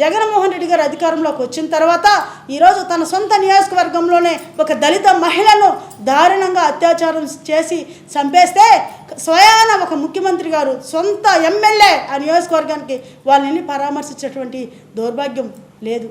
జగన్మోహన్ రెడ్డి గారు అధికారంలోకి వచ్చిన తర్వాత ఈరోజు తన సొంత నియోజకవర్గంలోనే ఒక దళిత మహిళను దారుణంగా అత్యాచారం చేసి చంపేస్తే స్వయాన ఒక ముఖ్యమంత్రి గారు సొంత ఎమ్మెల్యే ఆ నియోజకవర్గానికి వాళ్ళని పరామర్శించేటువంటి దౌర్భాగ్యం లేదు.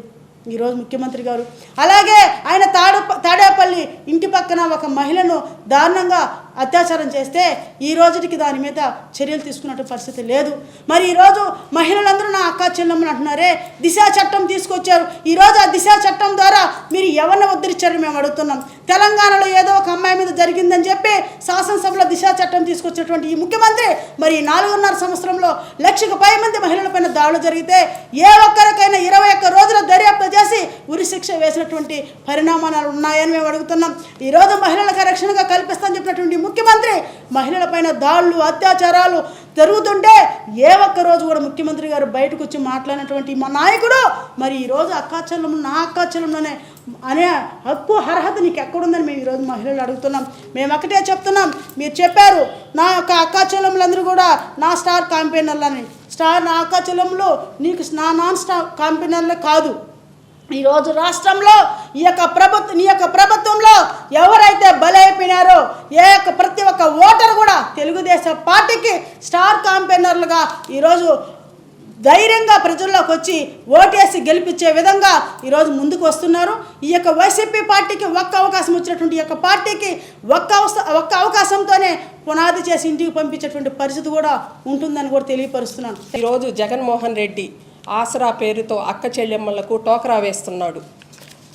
ఈరోజు ముఖ్యమంత్రి గారు. అలాగే ఆయన తాడు తాడేపల్లి ఇంటి పక్కన ఒక మహిళను దారుణంగా అత్యాచారం చేస్తే ఈ రోజుకి దాని మీద చర్యలు తీసుకున్నట్టు పరిస్థితి లేదు. మరి ఈరోజు మహిళలందరూ నా అక్క చెల్లెమ్మని అంటున్నారే దిశా చట్టం తీసుకొచ్చారు. ఈరోజు ఆ దిశా చట్టం ద్వారా మీరు ఎవరిని ఉద్ధరించారని మేము అడుగుతున్నాం. తెలంగాణలో ఏదో ఒక అమ్మాయి మీద జరిగిందని చెప్పి శాసనసభలో దిశా చట్టం తీసుకొచ్చినటువంటి ఈ ముఖ్యమంత్రి మరి నాలుగున్నర సంవత్సరంలో లక్షకు పై మంది మహిళలపైన దాడులు జరిగితే ఏ ఒక్కరికైనా ఇరవై ఒక్క రోజుల దర్యాప్తు వేసినటువంటి పరిణామాలు ఉన్నాయని మేము అడుగుతున్నాం. ఈరోజు మహిళలకు రక్షణగా కల్పిస్తామని చెప్పినటువంటి ముఖ్యమంత్రి మహిళలపైన దాడులు అత్యాచారాలు జరుగుతుంటే ఏ ఒక్క రోజు కూడా ముఖ్యమంత్రి గారు బయటకు వచ్చి మాట్లాడినటువంటి మా నాయకుడు మరి ఈరోజు అక్కాచలం నా అక్కాచలంలోనే అనే హక్కు అర్హత నీకు ఎక్కడుందని మేము ఈరోజు మహిళలు అడుగుతున్నాం. మేము ఒకటే చెప్తున్నాం. మీరు చెప్పారు నా యొక్క అక్కాచలంలందరూ కూడా నా స్టార్ కాంపెయినర్లని స్టార్ నా అక్కాచలంలో నీకు నా నాన్ స్టార్ కాంపెయినర్లే కాదు. ఈరోజు రాష్ట్రంలో ఈ యొక్క ప్రభుత్వం ఈ యొక్క ప్రభుత్వంలో ఎవరైతే బలైపోయినారో ఏ యొక్క ప్రతి ఒక్క ఓటర్ కూడా తెలుగుదేశం పార్టీకి స్టార్ కాంపెయినర్లుగా ఈరోజు ధైర్యంగా ప్రజల్లోకి వచ్చి ఓటేసి గెలిపించే విధంగా ఈరోజు ముందుకు వస్తున్నారు. ఈ యొక్క వైసీపీ పార్టీకి ఒక్క అవకాశం వచ్చినటువంటి ఈ యొక్క పార్టీకి ఒక్క ఒక్క అవకాశంతోనే పునాది చేసి ఇంటికి పంపించేటువంటి పరిస్థితి కూడా ఉంటుందని కూడా తెలియపరుస్తున్నాను. ఈరోజు జగన్మోహన్ రెడ్డి ఆసరా పేరుతో అక్క చెల్లెమ్మలకు టోకరా వేస్తున్నాడు.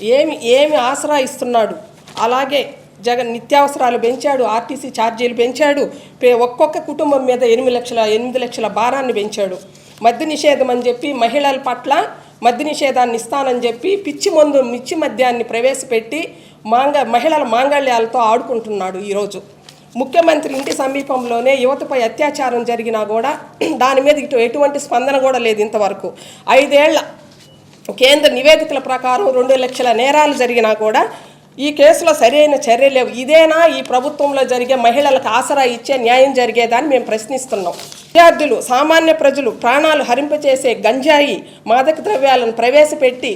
ఏమి ఏమి ఆసరా ఇస్తున్నాడు? అలాగే జగన్ నిత్యావసరాలు పెంచాడు ఆర్టీసీ ఛార్జీలు పెంచాడు పే- ఒక్కొక్క కుటుంబం మీద ఎనిమిది లక్షల ఎనిమిది లక్షల భారాన్ని పెంచాడు. మద్య నిషేధం అని చెప్పి మహిళల పట్ల మద్య నిషేధాన్ని ఇస్తానని చెప్పి పిచ్చి మందు మిచ్చి మద్యాన్ని ప్రవేశపెట్టి మాంగ మహిళల మాంగళ్యాలతో ఆడుకుంటున్నాడు ఈరోజు. ముఖ్యమంత్రి ఇంటి సమీపంలోనే యువతపై అత్యాచారం జరిగినా కూడా దాని మీద ఇటు ఎటువంటి స్పందన కూడా లేదు ఇంతవరకు. ఐదేళ్ళ కేంద్ర నివేదికల ప్రకారం రెండు లక్షల నేరాలు జరిగినా కూడా ఈ కేసులో సరైన చర్య లేవు. ఇదేనా? ఈ ప్రభుత్వంలో జరిగే మహిళలకు ఆసరా ఇచ్చే న్యాయం జరిగేదని మేము ప్రశ్నిస్తున్నాం. విద్యార్థులు సామాన్య ప్రజలు ప్రాణాలు హరింపచేసే గంజాయి మాదక ద్రవ్యాలను ప్రవేశపెట్టి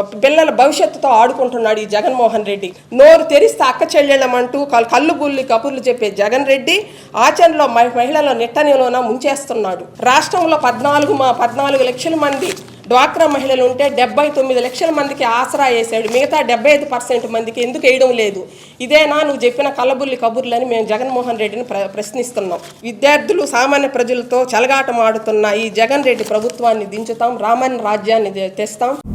పిల్లల భవిష్యత్తుతో ఆడుకుంటున్నాడు ఈ జగన్మోహన్ రెడ్డి. నోరు తెరిస్తే అక్క చెల్లెళ్ళమంటూ కల్- కళ్ళు బుల్లి కబుర్లు చెప్పే జగన్ రెడ్డి ఆచరణలో మహి- మహిళల నిట్టనిలోన ముంచేస్తున్నాడు. రాష్ట్రంలో పద్నాలుగు మా పద్నాలుగు లక్షల మంది డ్వాక్రా మహిళలు ఉంటే డెబ్బై తొమ్మిది లక్షల మందికి ఆసరా వేసాడు. మిగతా డెబ్బై ఐదు పర్సెంట్ మందికి ఎందుకు వేయడం లేదు? ఇదేనా నువ్వు చెప్పిన కలబుల్లి కబుర్లని మేము జగన్మోహన్ రెడ్డిని ప్ర ప్రశ్నిస్తున్నాం. విద్యార్థులు సామాన్య ప్రజలతో చలగాటం ఆడుతున్న ఈ జగన్ రెడ్డి ప్రభుత్వాన్ని దించుతాం రామన్ రాజ్యాన్ని తెస్తాం.